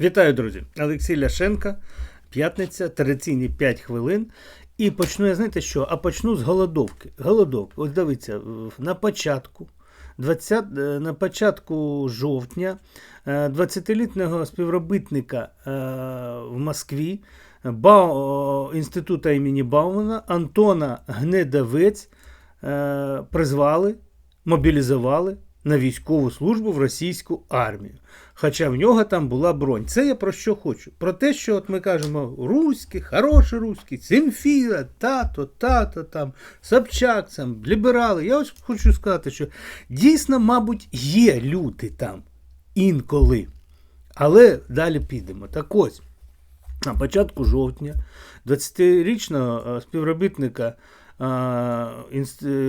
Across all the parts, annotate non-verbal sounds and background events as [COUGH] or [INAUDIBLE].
Вітаю, друзі! Олексій Ляшенка, п'ятниця, традиційні 5 хвилин. І почну я знаєте що? А почну з голодовки. Голодовки. Ось дивіться, на початку, 20, е, на початку жовтня е, 20-літнього співробітника е, в Москві Бау, інституту імені Баумана Антона Гнедавець е, призвали, мобілізували на військову службу в російську армію. Хоча в нього там була бронь. Це я про що хочу? Про те, що от ми кажемо руський, хороший руський, Земфіра, тато, тато, там, Собчак, там, ліберали. Я ось хочу сказати, що дійсно, мабуть, є люди там інколи. Але далі підемо. Так ось. На початку жовтня 20-річного е, співробітника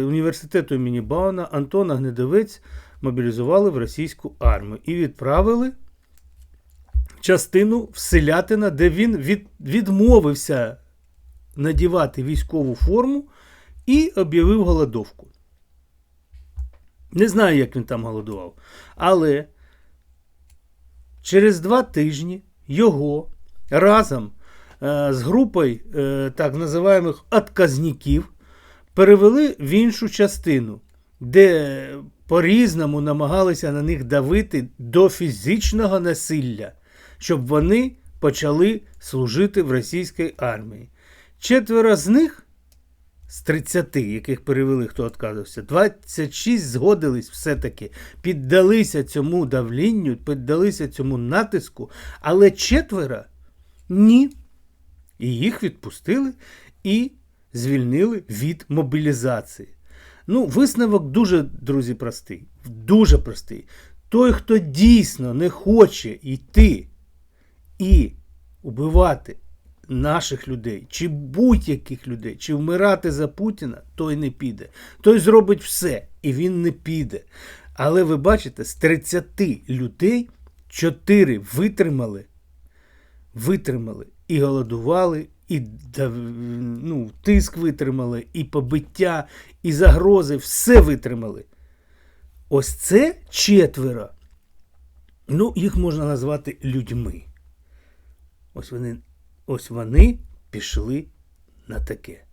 університету імені Бауна Антона Гнедовець мобілізували в російську армію і відправили частину в Селятина, де він від, відмовився надівати військову форму і об'явив голодовку. Не знаю, як він там голодував. Але через два тижні його разом е, з групою е, так називаємих отказників перевели в іншу частину, де по-різному намагалися на них давити до фізичного насилля, щоб вони почали служити в російській армії. Четверо з них з 30, яких перевели, хто відказався, 26 згодились все-таки, піддалися цьому давлінню, піддалися цьому натиску, але четверо ні. І їх відпустили і звільнили від мобілізації. Ну, висновок дуже, друзі, простий. Дуже простий. Той, хто дійсно не хоче йти і убивати наших людей, чи будь-яких людей, чи вмирати за Путіна, той не піде. Той зробить все, і він не піде. Але ви бачите, з 30 людей 4 витримали, витримали і голодували, і ну, тиск витримали, і побиття, і загрози, все витримали. Ось це четверо. Ну, їх можна назвати людьми. Ось вони, ось вони пішли на таке.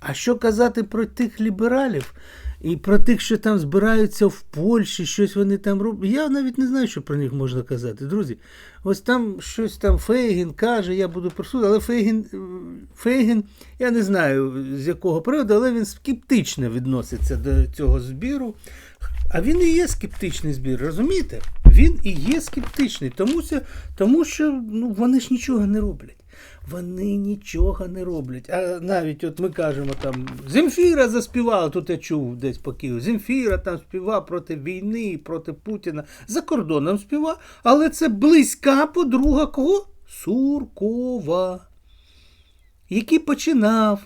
А що казати про тих лібералів і про тих, що там збираються в Польщі, щось вони там роблять? Я навіть не знаю, що про них можна казати. Друзі, ось там щось там Фейгін каже, я буду присутній, але Фейгін, Фейгін, я не знаю з якого приводу, але він скептично відноситься до цього збіру. А він і є скептичний збір, розумієте? Він і є скептичний, тому, що, тому що ну, вони ж нічого не роблять. Вони нічого не роблять. А навіть от ми кажемо там, Земфіра заспівала, тут я чув десь по Києву, Земфіра там співала проти війни, проти Путіна. За кордоном співала, але це близька подруга кого? Суркова, який починав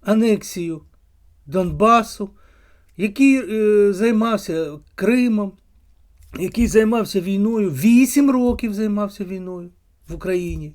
анексію Донбасу, який е, займався Кримом, який займався війною, 8 років займався війною в Україні.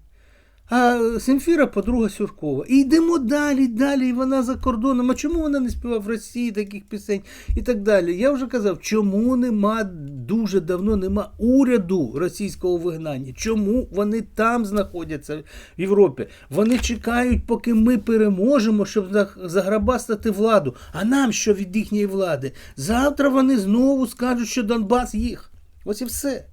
А Семфіра подруга Сюркова. І йдемо далі, далі, і вона за кордоном. А чому вона не співає в Росії таких пісень і так далі? Я вже казав, чому нема дуже давно нема уряду російського вигнання? Чому вони там знаходяться в Європі? Вони чекають, поки ми переможемо, щоб заграбастати владу. А нам що від їхньої влади? Завтра вони знову скажуть, що Донбас їх. Ось і все.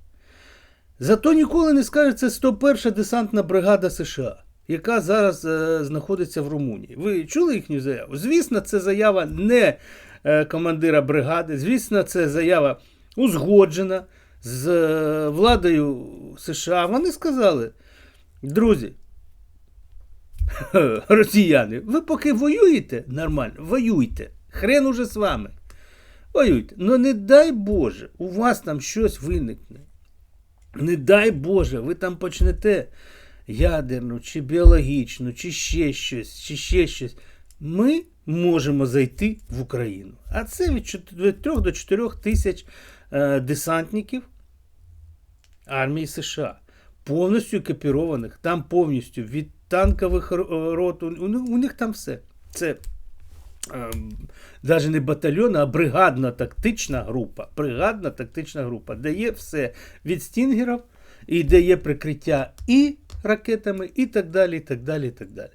Зато ніколи не скажуть, це 101 десантна бригада США, яка зараз е, знаходиться в Румунії. Ви чули їхню заяву? Звісно, це заява не е, командира бригади, звісно, це заява узгоджена з е, владою США. Вони сказали, друзі, [LAUGHS] росіяни, ви поки воюєте нормально, воюйте. Хрен уже з вами. Воюйте. Ну не дай Боже, у вас там щось виникне. Не дай Боже, ви там почнете ядерну, чи біологічну, чи ще щось, чи ще щось. Ми можемо зайти в Україну. А це від 3 до 4 тисяч е, десантників армії США, повністю екіпірованих, там повністю від танкових рот, у них там все. Це навіть не батальйонна, а бригадна тактична група. Бригадна тактична група, де є все від стінгерів, і де є прикриття і ракетами, і так далі. і так далі, і так далі.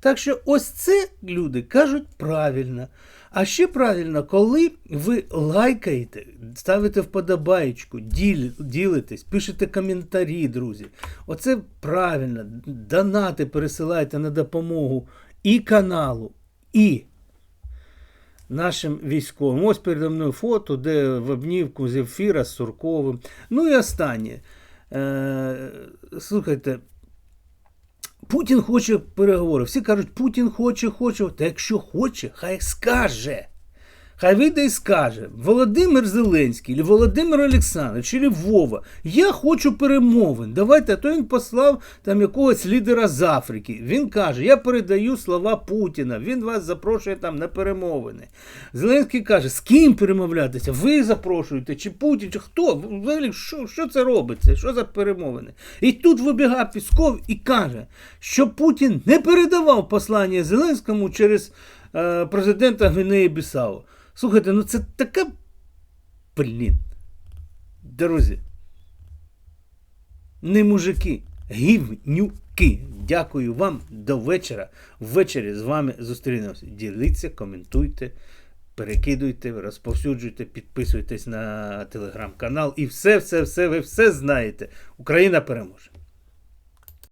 Так що ось це люди кажуть правильно. А ще правильно, коли ви лайкаєте, ставите вподобаєчку, діл, ділитесь, пишете коментарі, друзі. Оце правильно. Донати пересилайте на допомогу і каналу, і нашим військовим. Ось передо мною фото, де в обнівку з ефіра з Сурковим. Ну і останнє. Е, слухайте. Путін хоче переговори. Всі кажуть, Путін хоче, хоче. Та якщо хоче, хай скаже. Хай вийде і скаже Володимир Зеленський, Володимир Олександрович, чи Вова, я хочу перемовин. Давайте, а то він послав там якогось лідера з Африки. Він каже, я передаю слова Путіна, він вас запрошує там на перемовини. Зеленський каже, з ким перемовлятися? Ви запрошуєте, чи Путін, чи хто? Взагалі, що, що це робиться? Що за перемовини? І тут вибігає Пісков і каже, що Путін не передавав послання Зеленському через е, президента Гвінеї Бісау. Слухайте, ну це така. Блін. Друзі. Не мужики, гівнюки. Дякую вам до вечора. Ввечері з вами зустрінемося. Діліться, коментуйте, перекидуйте, розповсюджуйте, підписуйтесь на телеграм-канал і все, все, все, ви все знаєте. Україна переможе.